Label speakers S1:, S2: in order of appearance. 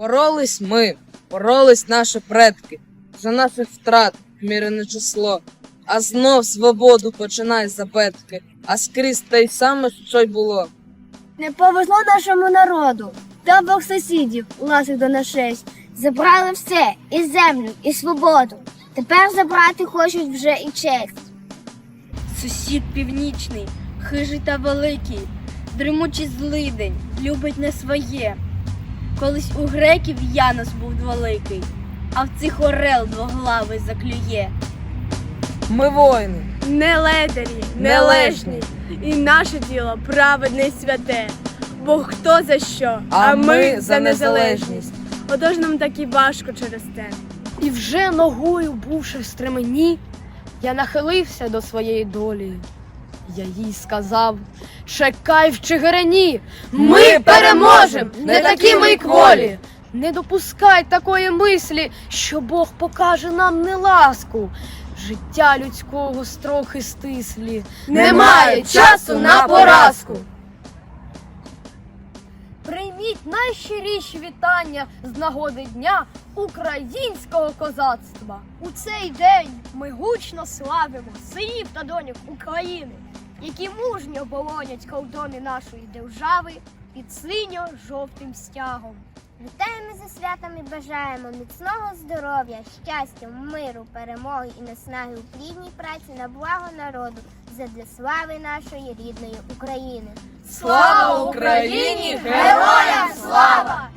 S1: Боролись ми, боролись наші предки, за наших втрат мірене число. А знов свободу починай запетки, а скрізь те й саме, що й було.
S2: Не повезло нашому народу. Та сусідів, ласих до нашесть, забрали все і землю, і свободу. Тепер забрати хочуть вже і честь.
S3: Сусід північний, хижий та великий, дремучий злидень, любить не своє. Колись у греків Янос був великий, а в цих орел двоглавий заклює.
S1: Ми воїни,
S4: Не ледарі,
S1: Не лежні.
S4: і наше діло праведне й святе. Бо хто за що,
S1: а ми за незалежність.
S4: Отож нам так і важко через те.
S5: І вже ногою, бувши в стремені, я нахилився до своєї долі. Я їй сказав: чекай в Чигирині, ми переможем, не такі ми й кволі. Не допускай такої мислі, що Бог покаже нам неласку. Життя людського строхи стислі. Немає часу на поразку. Прийміть найщиріші вітання з нагоди Дня українського козацтва.
S2: У цей день ми гучно славимо синів та доньок України, які мужньо болонять кордони нашої держави під синьо-жовтим стягом.
S6: Вітаємо зі святом і бажаємо міцного здоров'я, щастя, миру, перемоги і наснаги у плідній праці на благо народу задля слави нашої рідної України.
S1: Слава Україні!
S6: Героям слава!